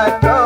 I go.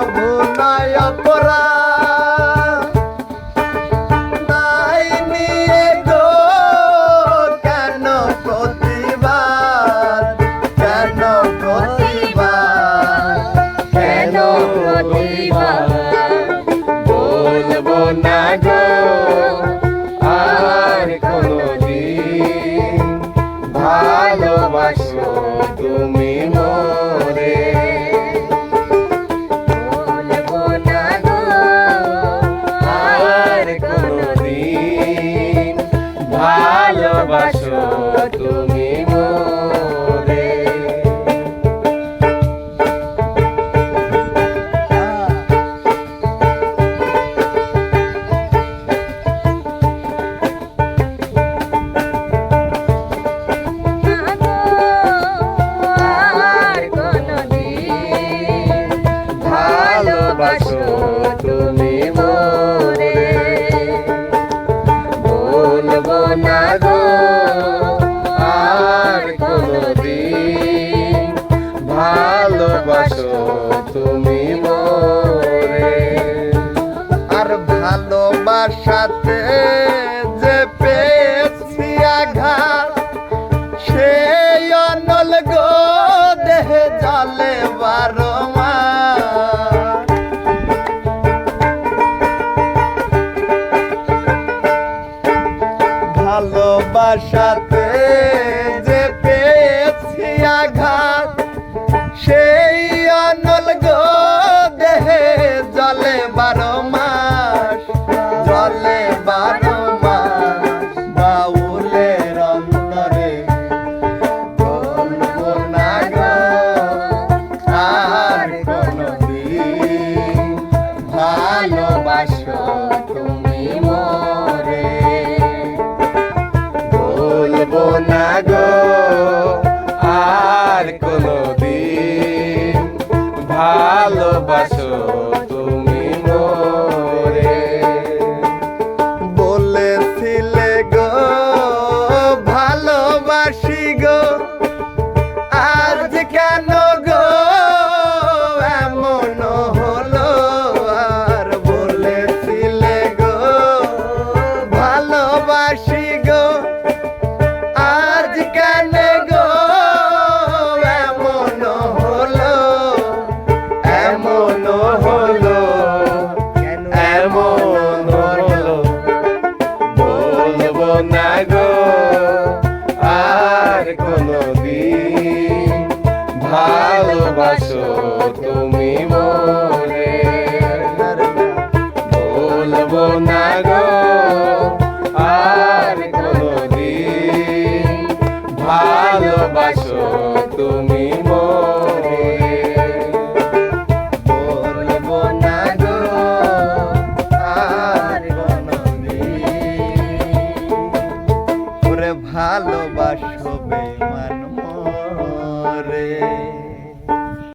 আছো তুমি মরে। আর ভালোবাসাতে যে পেয়েছি আঘাত, সেই অনল গো দেহে জলে বারো ভালোবাসাতে কেন ভালোবাসো তুমি মোরে বলব না গো আর কোনদিন ভালোবাসো তুমি